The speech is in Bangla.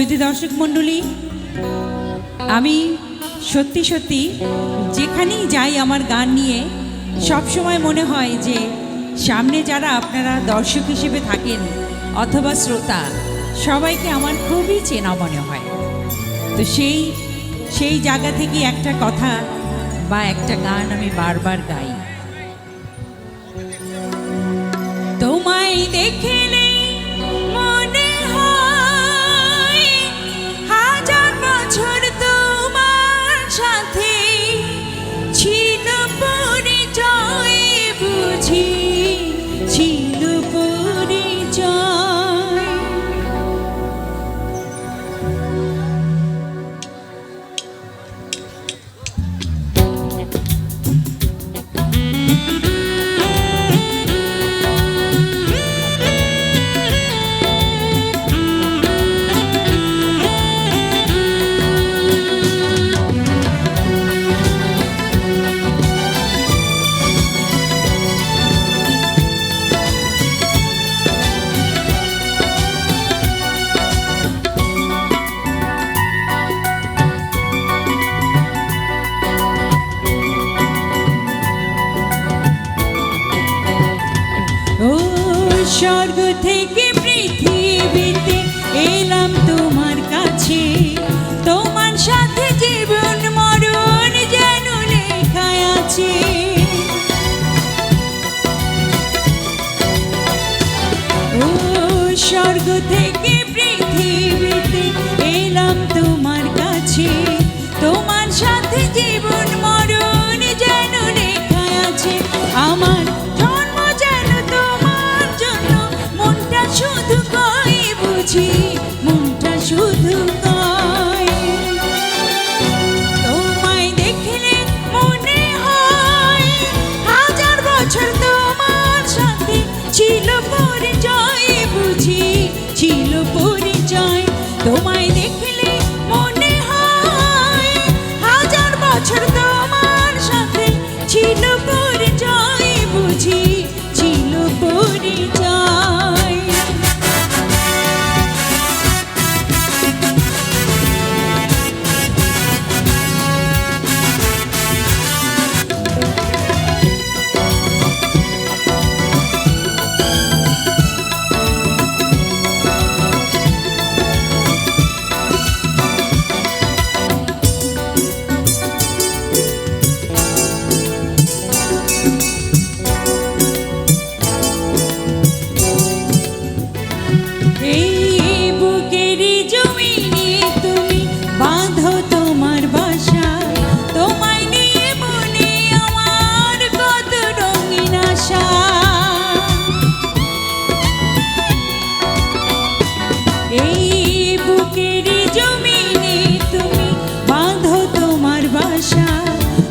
শ্রুতি দর্শক মণ্ডলী, আমি সত্যি সত্যি যেখানেই যাই আমার গান নিয়ে, সবসময় মনে হয় যে সামনে যারা আপনারা দর্শক হিসেবে থাকেন অথবা শ্রোতা, সবাইকে আমার খুবই চেনা মনে হয়। তো সেই সেই জায়গা থেকে একটা কথা বা একটা গান আমি বারবার গাই। তোমায় দেখেন shot good it. খুশি ছিল পরিচয়। তোমায় দেখে